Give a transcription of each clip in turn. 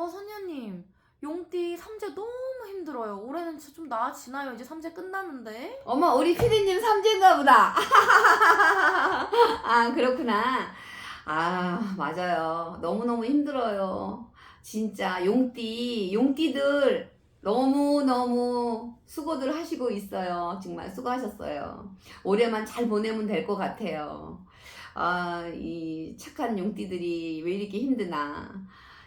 어, 선녀님. 용띠 삼재 너무 힘들어요. 올해는 좀 나아지나요? 이제 삼재 끝나는데. 어머 우리 피디님 삼재인가 보다. 아 그렇구나. 아 맞아요. 너무너무 힘들어요. 진짜 용띠 용띠들 너무너무 수고들 하시고 있어요. 정말 수고하셨어요. 올해만 잘 보내면 될 것 같아요. 아, 이 착한 용띠들이 왜 이렇게 힘드나.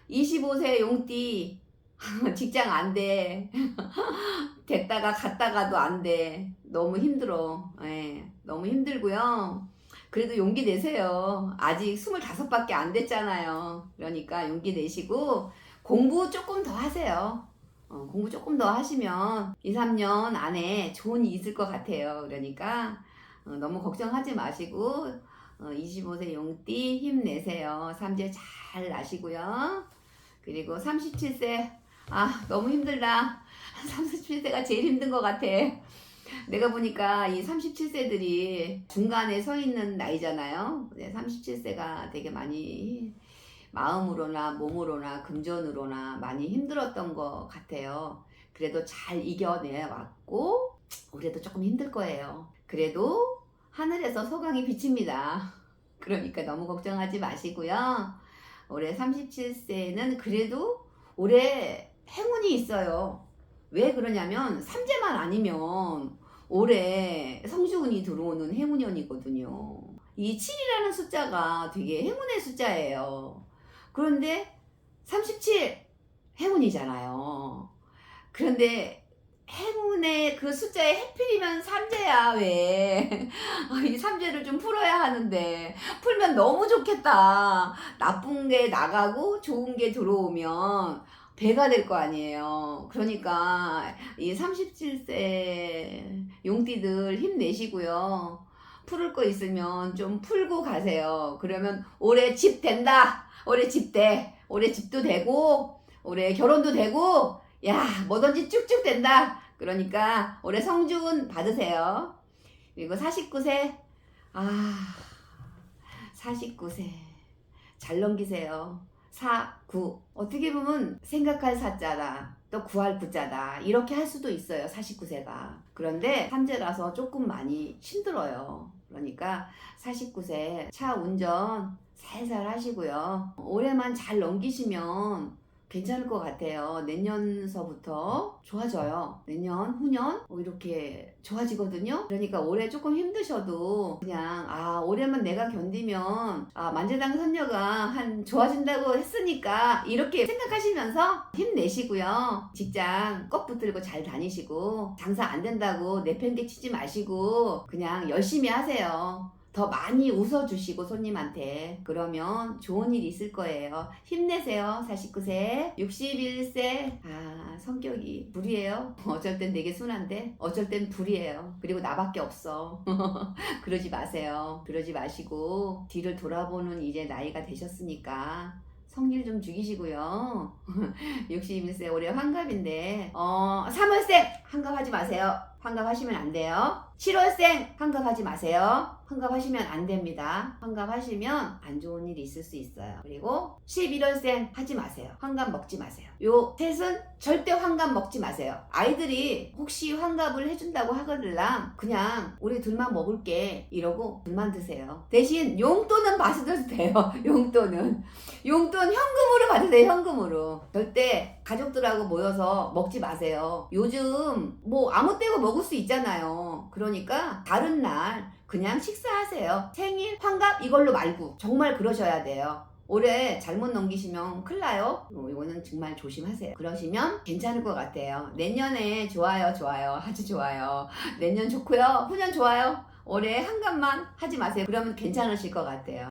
25세 용띠 직장 안 돼. 됐다가 갔다가도 안 돼. 너무 힘들어. 예, 너무 힘들고요. 그래도 용기 내세요. 아직 25밖에 안 됐잖아요. 그러니까 용기 내시고 공부 조금 더 하세요. 어, 공부 조금 더 하시면 2, 3년 안에 좋은 일이 있을 것 같아요. 그러니까 어, 너무 걱정하지 마시고 어, 25세 용띠 힘내세요. 삼재 잘 나시고요. 그리고 37세 아 너무 힘들다. 37세가 제일 힘든 것 같아. 내가 보니까 이 37세들이 중간에 서 있는 나이잖아요. 37세가 되게 많이 마음으로나 몸으로나 금전으로나 많이 힘들었던 것 같아요. 그래도 잘 이겨내 왔고 올해도 조금 힘들 거예요. 그래도 하늘에서 소강이 비칩니다. 그러니까 너무 걱정하지 마시고요. 올해 37세는 그래도 올해 행운이 있어요. 왜 그러냐면 삼재만 아니면 올해 성주운이 들어오는 행운년이거든요. 이 7이라는 숫자가 되게 행운의 숫자예요. 그런데 37 행운이잖아요. 그런데 행운의 그 숫자에 해필이면 삼재야 왜? 아, 이 삼재를 좀 풀어야 하는데 풀면 너무 좋겠다. 나쁜 게 나가고 좋은 게 들어오면 배가 될 거 아니에요. 그러니까 이 37세 용띠들 힘내시고요. 풀을 거 있으면 좀 풀고 가세요. 그러면 올해 집 된다. 올해 집 돼. 올해 집도 되고 올해 결혼도 되고 야 뭐든지 쭉쭉 된다. 그러니까 올해 성준 받으세요. 그리고 49세 아 49세. 잘 넘기세요. 4, 9 어떻게 보면 생각할 사자다. 또 구할 구자다. 이렇게 할 수도 있어요 49세가. 그런데 삼재라서 조금 많이 힘들어요. 그러니까 49세 차 운전 살살 하시고요. 올해만 잘 넘기시면 괜찮을 것 같아요. 내년서부터 좋아져요. 내년, 후년 어, 이렇게 좋아지거든요. 그러니까 올해 조금 힘드셔도 그냥 아 올해만 내가 견디면 아 만재당 선녀가 한 좋아진다고 했으니까 이렇게 생각하시면서 힘내시고요. 직장 꼭 붙들고 잘 다니시고 장사 안 된다고 내팽개 치지 마시고 그냥 열심히 하세요. 더 많이 웃어주시고 손님한테 그러면 좋은 일 있을 거예요. 힘내세요 49세. 61세. 아 성격이 불이에요? 어쩔 땐 되게 순한데? 어쩔 땐 불이에요. 그리고 나밖에 없어. 그러지 마세요. 그러지 마시고 뒤를 돌아보는 이제 나이가 되셨으니까 성질 좀 죽이시고요. 61세 올해 환갑인데 어 3월생! 환갑하지 마세요. 환갑하시면 안 돼요 7월생 환갑하지 마세요 환갑하시면 안 됩니다. 환갑하시면 안 좋은 일이 있을 수 있어요. 그리고 11월생 하지 마세요. 환갑 먹지 마세요. 요 셋은 절대 환갑 먹지 마세요. 아이들이 혹시 환갑을 해준다고 하거들랑 그냥 우리 둘만 먹을게 이러고 둘만 드세요. 대신 용돈은 받으셔도 돼요. 용돈은. 용돈 현금으로 받으세요. 현금으로. 절대 가족들하고 모여서 먹지 마세요. 요즘 뭐 아무 때고 먹을 수 있잖아요. 그러니까 다른 날 그냥 식사하세요. 생일, 환갑 이걸로 말고 정말 그러셔야 돼요. 올해 잘못 넘기시면 큰일 나요. 어, 이거는 정말 조심하세요. 그러시면 괜찮을 것 같아요. 내년에 좋아요, 좋아요. 아주 좋아요. 내년 좋고요. 후년 좋아요. 올해 한갑만 하지 마세요. 그러면 괜찮으실 것 같아요.